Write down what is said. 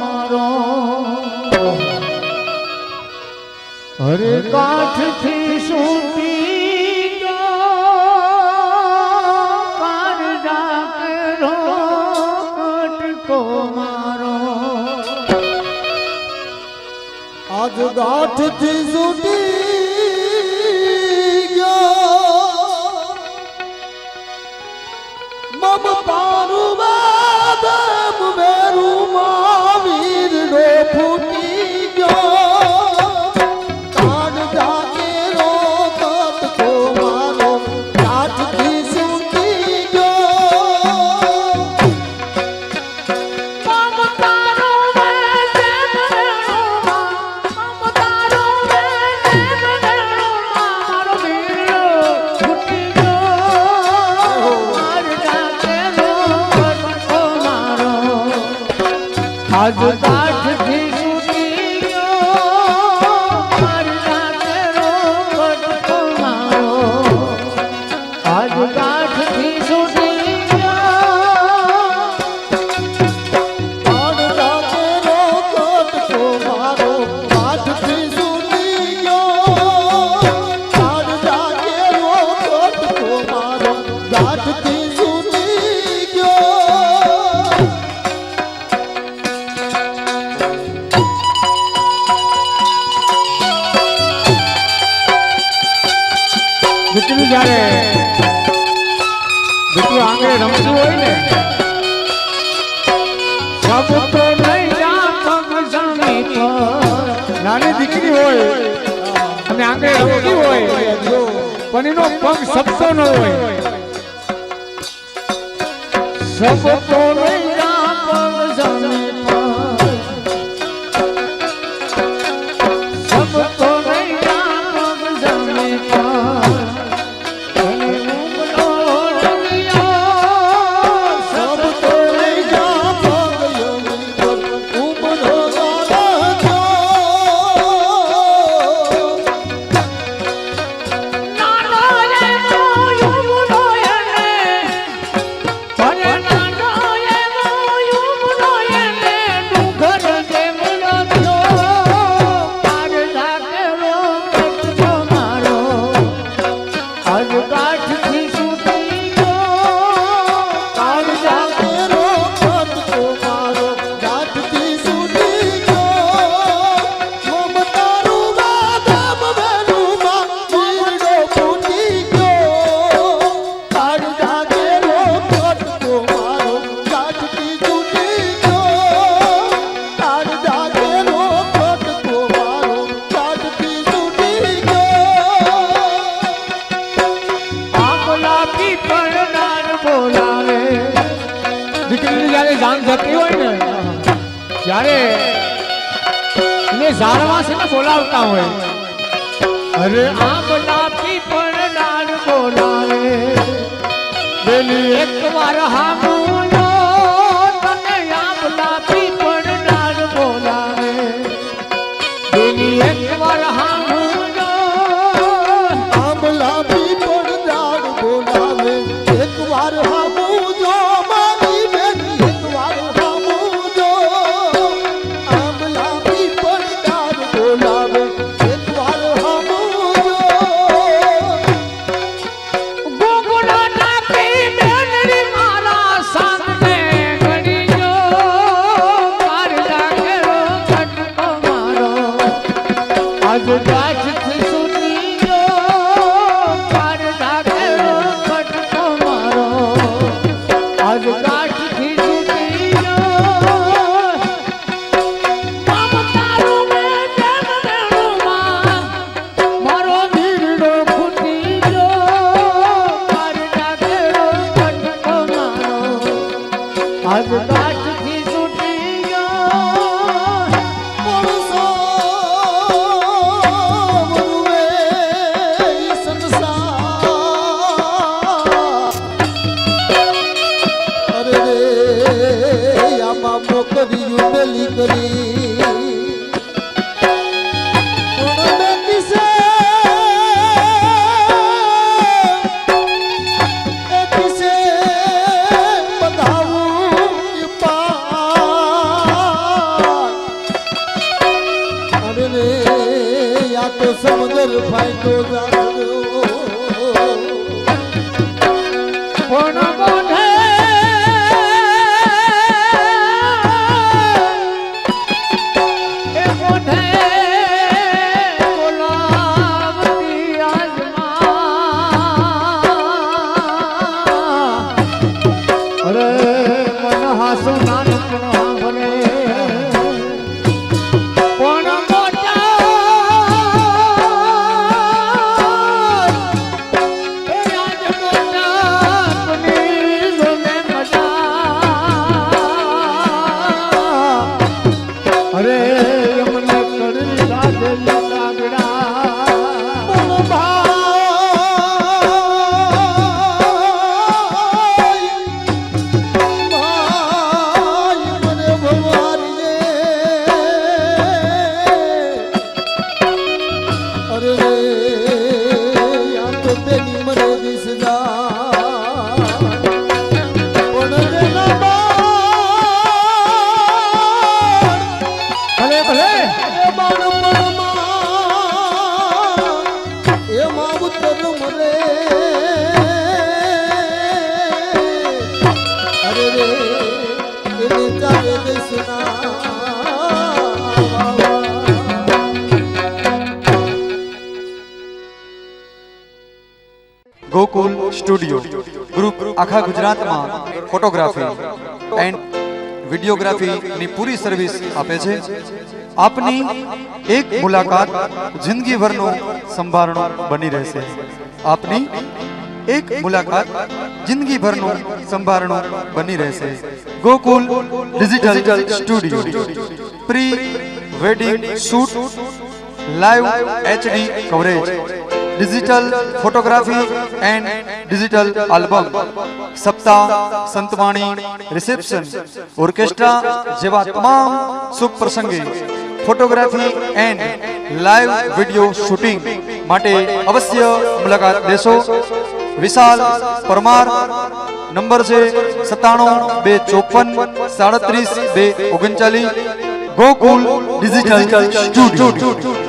મારો. હરે કાઠથી સૂટી આજ ગાઠથી સૂટી ગયો આજ દાઠ જ્યારે બીજું આંગળે રમતું હોય ને નાની દીકરી હોય, અને આંગળે રમતી હોય, પણ એનો પગ સબતો ન હોય. સબકો ઝાડવા છે ને બોલાવતા હોય. અરે આમ નાપી પણ લાડ બોલાવે. પેલી એક વાર હામું તને આમ નાપી પણ લાડ બોલાવે. પેલી એક વાર હા જુદા বেলি করি સમુદર ફાયદો જાણો પણ મોઢા ગોકુલ સ્ટુડિયો ગ્રુપ આખા ગુજરાતમાં ફોટોગ્રાફી એન્ડ વિડીયોગ્રાફીની પૂરી સર્વિસ આપે છે. આપની એક મુલાકાત જિંદગીભરનું સંભારણું બની રહેશે. આપની એક મુલાકાત જિંદગીભરનું સંભારણું બની રહેશે. Gokul digital studio pre wedding shoot live HD coverage digital photography and digital album સપ્તાહ સંતવાણી રિસેપ્શન ઓર્કેસ્ટ્રા જેવા તમામ શુભ પ્રસંગે photography and live video shooting માટે અવશ્ય મુલાકાત લેશો વિશાલ પરમાર નંબર છે સત્તાણું બે ચોપન સાડત્રીસ બે ઓગણચાલીસ ગોકુલ ડિજિટલ